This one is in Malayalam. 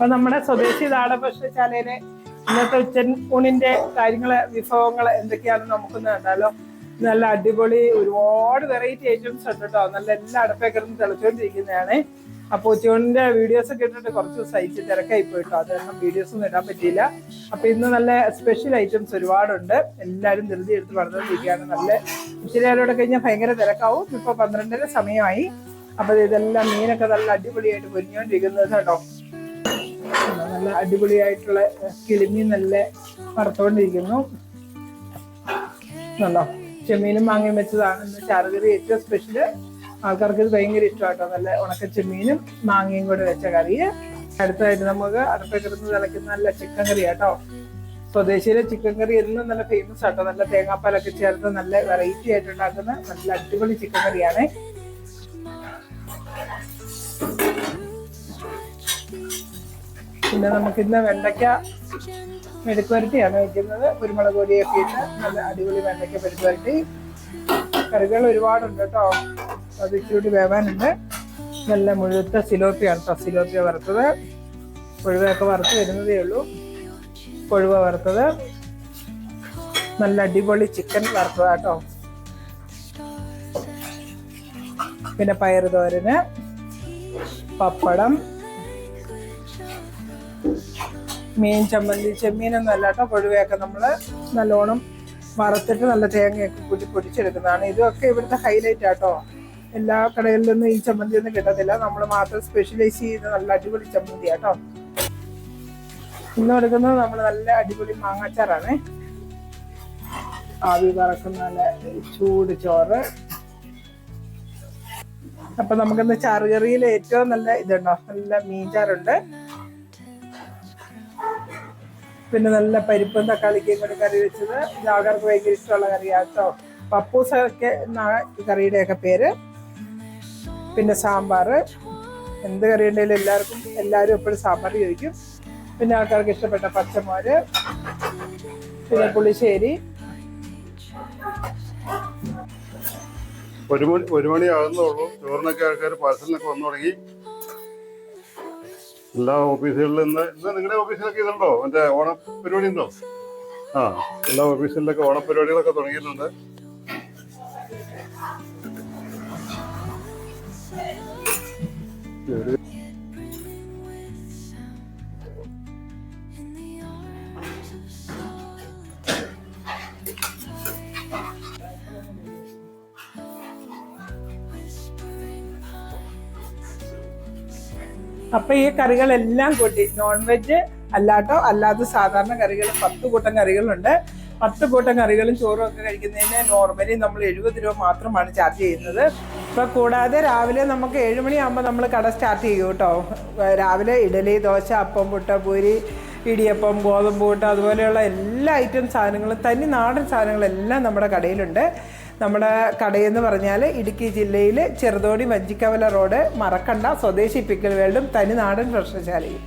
അപ്പൊ നമ്മുടെ സ്വദേശി നാടഭക്ഷണശാലയിലെ ഇന്നത്തെ ഉച്ചൂണിന്റെ കാര്യങ്ങൾ വിഭവങ്ങൾ എന്തൊക്കെയാണെന്ന് നമുക്കൊന്ന് കണ്ടാലോ. നല്ല അടിപൊളി ഒരുപാട് വെറൈറ്റി ഐറ്റംസ് ഉണ്ട് കേട്ടോ നല്ല എല്ലാ അടുപ്പേ കിടന്ന് തിളച്ചുകൊണ്ടിരിക്കുന്നതാണ് അപ്പൊ ഉച്ചയൂണിന്റെ വീഡിയോസ് ഒക്കെ ഇട്ടിട്ട് കുറച്ച് സൈസ് തിരക്കായി പോയിട്ടോ അത് കാരണം വീഡിയോസ് ഒന്നും ഇടാൻ പറ്റിയില്ല. അപ്പൊ ഇന്ന് നല്ല സ്പെഷ്യൽ ഐറ്റംസ് ഒരുപാടുണ്ട്. എല്ലാവരും ധൃതി എടുത്ത് വളർന്നുകൊണ്ടിരിക്കുകയാണ് നല്ല ഇച്ചിരി നേരോടെ കഴിഞ്ഞാൽ ഭയങ്കര തിരക്കാവും. ഇപ്പൊ പന്ത്രണ്ടര സമയമായി. അപ്പൊ ഇതെല്ലാം മീനൊക്കെ നല്ല അടിപൊളിയായിട്ട് പൊരിഞ്ഞുകൊണ്ടിരിക്കുന്നത് കേട്ടോ നല്ല അടിപൊളിയായിട്ടുള്ള കിളിമീൻ നല്ല വറുത്തോണ്ടിരിക്കുന്നു നല്ലോ ചെമ്മീനും മാങ്ങയും വെച്ചതാണ് ഇന്ന് ചാറുകറി ഏറ്റവും സ്പെഷ്യൽ ആൾക്കാർക്ക് ഇത് ഭയങ്കര ഇഷ്ടമാട്ടോ. നല്ല ഉണക്ക ചെമ്മീനും മാങ്ങയും കൂടെ വെച്ച കറി. അടുത്തായിട്ട് നമുക്ക് കിടന്ന് തിളയ്ക്കുന്ന നല്ല ചിക്കൻ കറി കേട്ടോ സ്വദേശിയിലെ ചിക്കൻ കറി എന്നും നല്ല ഫേമസ് ആട്ടോ. നല്ല തേങ്ങാപ്പാലൊക്കെ ചേർത്ത് നല്ല വെറൈറ്റി ആയിട്ട് ഉണ്ടാക്കുന്ന നല്ല അടിപൊളി ചിക്കൻ കറിയാണ്. പിന്നെ നമുക്ക് ഇന്ന് വെണ്ടയ്ക്ക മെഴുക്കുവരട്ടിയാണ് വയ്ക്കുന്നത് കുരുമുളക് പൊടിയൊക്കെ ഇട്ട് നല്ല അടിപൊളി വെണ്ടയ്ക്ക മെഴുക്കുവരട്ടി. കറികൾ ഒരുപാടുണ്ട് കേട്ടോ. അത് ഇച്ചിരി വേവാനുണ്ട്. നല്ല മുഴുത്ത സിലോപ്പിയാണ് കേട്ടോ സിലോപ്പിയ വറുത്തത്. കൊഴുവയൊക്കെ വറുത്ത് വരുന്നതേ ഉള്ളൂ. കൊഴുവ വറുത്തത്. നല്ല അടിപൊളി ചിക്കൻ വറുത്തതാട്ടോ പിന്നെ പയറ് തോരന് പപ്പടം മീൻ ചമ്മന്തി ചെമ്മീനൊന്നും അല്ല കേട്ടോ കൊഴുവയൊക്കെ നമ്മൾ നല്ലോണം വറുത്തിട്ട് നല്ല തേങ്ങയൊക്കെ കൂട്ടി പൊടിച്ചെടുക്കുന്നതാണ്. ഇതൊക്കെ ഇവിടുത്തെ ഹൈലൈറ്റ് ആട്ടോ. എല്ലാ കടകളിലൊന്നും ഈ ചമ്മന്തി ഒന്നും കിട്ടത്തില്ല. നമ്മൾ മാത്രം സ്പെഷ്യലൈസ് ചെയ്ത് നല്ല അടിപൊളി ചമ്മന്തി ആട്ടോ ഇന്ന് എടുക്കുന്നത് നമ്മൾ നല്ല അടിപൊളി മാങ്ങാച്ചാറാണ്. ആവി പറക്കുന്ന നല്ല ചൂട് ചോറ്. അപ്പൊ നമുക്കിന്ന് ചാറുകറിയിൽ ഏറ്റവും നല്ല ഇതുണ്ടോ? നല്ല മീൻചാറുണ്ട്. പിന്നെ നല്ല പരിപ്പും തക്കാളിക്കയും കൂടി കറി വെച്ചത്. ഇത് ആൾക്കാർക്ക് ഭയങ്കര ഇഷ്ടമുള്ള കറിയാണ് കേട്ടോ പപ്പൂസൊക്കെ എന്നാണ് കറിയുടെയൊക്കെ പേര്. പിന്നെ സാമ്പാർ എന്ത് കറി ഉണ്ടെങ്കിലും എല്ലാവർക്കും എല്ലാവരും എപ്പോഴും സാമ്പാർ ചോദിക്കും. പിന്നെ ആൾക്കാർക്ക് ഇഷ്ടപ്പെട്ട പച്ചമോര് പിന്നെ പുളിശ്ശേരി. ഒരു മണി ഒരു മണിയാകുന്നുള്ളൂ ചോറിനൊക്കെ ആൾക്കാർ പാഴ്സലിനൊക്കെ വന്നു തുടങ്ങി. എല്ലാ ഓഫീസുകളിലും ഇന്ന് ഇന്ന് നിങ്ങളുടെ ഓഫീസിലൊക്കെ ഇതുണ്ടോ? മറ്റേ ഓണ പരിപാടി ഉണ്ടോ ആ എല്ലാ ഓഫീസുകളിലൊക്കെ ഓണ പരിപാടികളൊക്കെ തുടങ്ങിയിട്ടുണ്ട്. അപ്പൊ ഈ കറികളെല്ലാം കൂട്ടി നോൺ വെജ് അല്ലാട്ടോ അല്ലാതെ സാധാരണ കറികൾ പത്ത് കൂട്ടം കറികളുണ്ട്. പത്ത് കൂട്ടം കറികളും ചോറും ഒക്കെ കഴിക്കുന്നതിന് നോർമലി നമ്മൾ എഴുപത് രൂപ മാത്രമാണ് ചാർജ് ചെയ്യുന്നത്. ഇപ്പൊ കൂടാതെ രാവിലെ നമുക്ക് ഏഴുമണിയാകുമ്പോൾ നമ്മൾ കട സ്റ്റാർട്ട് ചെയ്യും കേട്ടോ. രാവിലെ ഇഡലി ദോശ അപ്പം പുട്ട പൂരി ഇടിയപ്പം ഗോതമ്പ് കൂട്ട് അതുപോലെയുള്ള എല്ലാ ഐറ്റം സാധനങ്ങളും തനി നാടൻ സാധനങ്ങളെല്ലാം നമ്മുടെ കടയിലുണ്ട്. നമ്മുടെ കടയെന്ന് പറഞ്ഞാൽ ഇടുക്കി ജില്ലയിൽ ചെറുതോണി വഞ്ചിക്കവല റോഡ് മറക്കണ്ട സ്വദേശി പിക്കൽ വേൾഡും തനിനാടൻ ഭക്ഷണശാലയും.